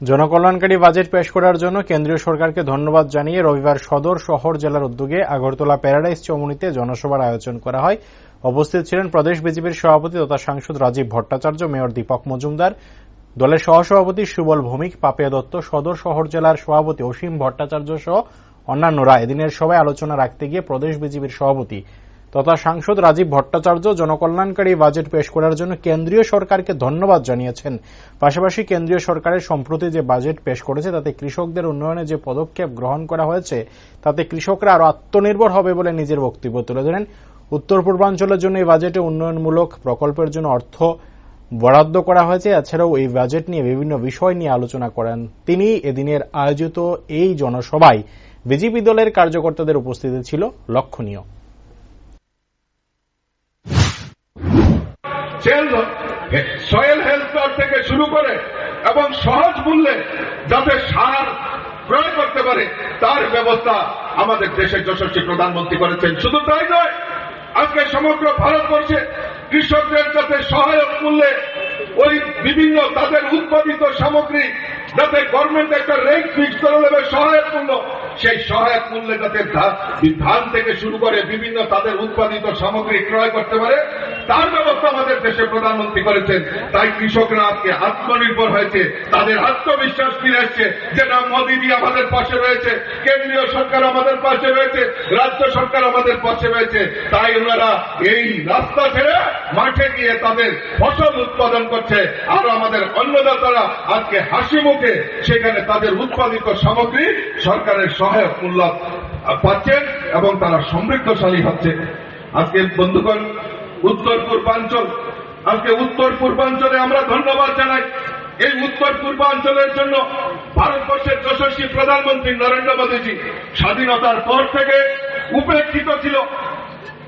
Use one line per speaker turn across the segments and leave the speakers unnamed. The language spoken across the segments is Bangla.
জনকল্যাণকারী বাজেট পেশ করার জন্য কেন্দ্রীয় সরকারকে ধন্যবাদ জানিয়ে রবিবার সদর শহর জেলার উদ্যোগে আগরতলা প্যারাডাইস চৌমুনিতে জনসভার আয়োজন করা হয়। উপস্থিত ছিলেন প্রদেশ বিজেপির সভাপতি তথা সাংসদ রাজীব ভট্টাচার্য, মেয়র দীপক মজুমদার, দলের সহসভাপতি সুবল ভৌমিক, পাপিয়া দত্ত, সদর শহর জেলার সভাপতি অসীম ভট্টাচার্য সহ অন্যান্যরা এদিনের সভায় আলোচনা রাখতে গিয়ে প্রদেশ বিজেপির সভাপতি তথা সাংসদ রাজীব ভট্টাচার্য জনকল্যাণকারী বাজেট পেশ করার জন্য কেন্দ্রীয় সরকারকে ধন্যবাদ জানিয়েছেন। পাশাপাশি কেন্দ্রীয় সরকারের সম্প্রতি যে বাজেট পেশ করেছে, তাতে কৃষকদের উন্নয়নে যে পদক্ষেপ গ্রহণ করা হয়েছে, তাতে কৃষকরা আরও আত্মনির্ভর হবে বলে নিজের বক্তব্য তুলে ধরেন। উত্তর পূর্বাঞ্চলের জন্য এই বাজেটে উন্নয়নমূলক প্রকল্পের জন্য অর্থ বরাদ্দ করা হয়েছে। এছাড়াও এই বাজেট নিয়ে বিভিন্ন বিষয় নিয়ে আলোচনা করেন তিনি। এদিনের আয়োজিত এই জনসভায় বিজেপি দলের কার্যকর্তাদের উপস্থিতি ছিল লক্ষণীয়।
সয়েল হেলথ থেকে শুরু করে এবং সহজ মূল্যে যাতে সার প্রয়োগ করতে পারে, তার ব্যবস্থা আমাদের দেশের যশস্বী প্রধানমন্ত্রী করেছেন। শুধু তাই নয়, আজকে সমগ্র ভারতবর্ষে কৃষকদের যাতে সহায়ক মূল্যে ওই বিভিন্ন তাদের উৎপাদিত সামগ্রী যাতে গভর্নমেন্ট একটা রেট ফিক্স করে দেবে সহায়ক মূল্য, সেই সহায়ক মূল্যে যাতে ধান থেকে শুরু করে বিভিন্ন তাদের উৎপাদিত সামগ্রী ক্রয় করতে পারে তার ব্যবস্থা আমাদের দেশে প্রধানমন্ত্রী করেছেন। তাই কৃষকরা আজকে আত্মনির্ভর হয়েছে। তাদের আত্মবিশ্বাস ফিরে আসছে। যেটা মোদীজি আমাদের পাশে রয়েছে, কেন্দ্রীয় সরকার আমাদের পাশে রয়েছে, রাজ্য সরকার আমাদের পাশে রয়েছে। তাই ওনারা এই রাস্তা ছেড়ে মাঠে গিয়ে তাদের ফসল উৎপাদন করছে। আর আমাদের অন্নদাতারা আজকে হাসি মুখে সেখানে তাদের উৎপাদিত সামগ্রী সরকারের সহায়ক মূল্য পাচ্ছেন এবং তারা সমৃদ্ধশালী হচ্ছে। আজকে বন্ধুগণ উত্তর পূর্বাঞ্চল। আজকে উত্তর পূর্বাঞ্চলে আমরা ধন্যবাদ জানাই। এই উত্তর পূর্বাঞ্চলের জন্য ভারতবর্ষের যশস্বী প্রধানমন্ত্রী নরেন্দ্র মোদীজি স্বাধীনতার পর থেকে উপেক্ষিত ছিল।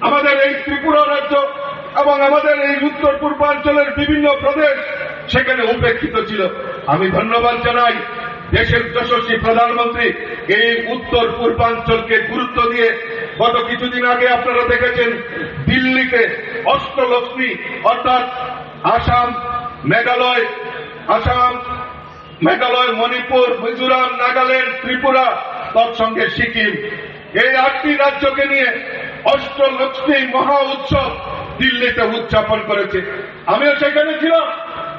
আমাদের এই ত্রিপুরা রাজ্য এবং আমাদের এই উত্তর পূর্বাঞ্চলের বিভিন্ন প্রদেশ সেখানে উপেক্ষিত ছিল। আমি ধন্যবাদ জানাই দেশের যশস্বী প্রধানমন্ত্রী এই উত্তর পূর্বাঞ্চলকে গুরুত্ব দিয়ে গত কিছুদিন আগে আপনারা দেখেছেন দিল্লিতে অষ্টলক্ষ্মী অর্থাৎ আসাম মেঘালয় আসাম মেঘালয়, মণিপুর, মিজোরাম, নাগাল্যান্ড, ত্রিপুরা তৎসঙ্গে সিকিম। এই আটটি রাজ্যকে নিয়ে অষ্টলক্ষ্মী মহা উৎসব দিল্লিতে উদযাপন করেছে। আমিও সেখানে ছিলাম।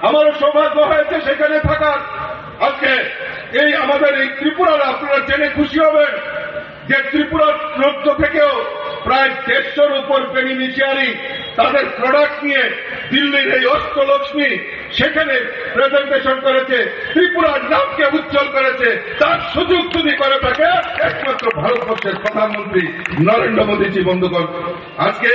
আমারও সৌভাগ্য হয়েছে সেখানে থাকার। আজকে এই আমাদের এই ত্রিপুরার আপনারা জেনে খুশি হবেন। যে ত্রিপুরার রাজ্য থেকেও প্রায় দেড়শোর উপর বেনিফিশিয়ারি তাদের প্রোডাক্ট নিয়ে দিল্লির এই অষ্টলক্ষ্মী সেখানে প্রেজেন্টেশন করেছে, ত্রিপুরার নামকে উজ্জ্বল করেছে, তার সুযোগ যদি করে থাকে, একমাত্র ভারতবর্ষের প্রধানমন্ত্রী নরেন্দ্র মোদীজি, বন্ধুগণ। আজকে